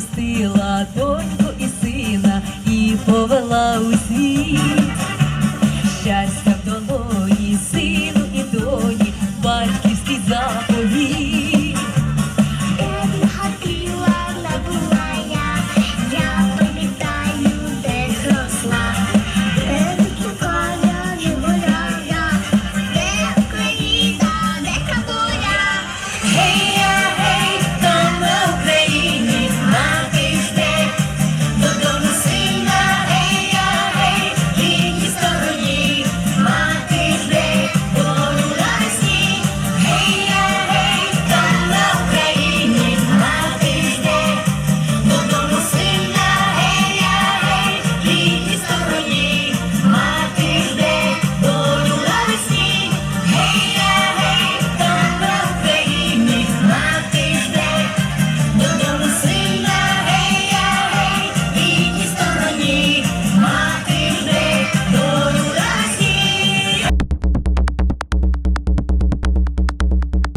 відпустила доньку і сина і повела усі.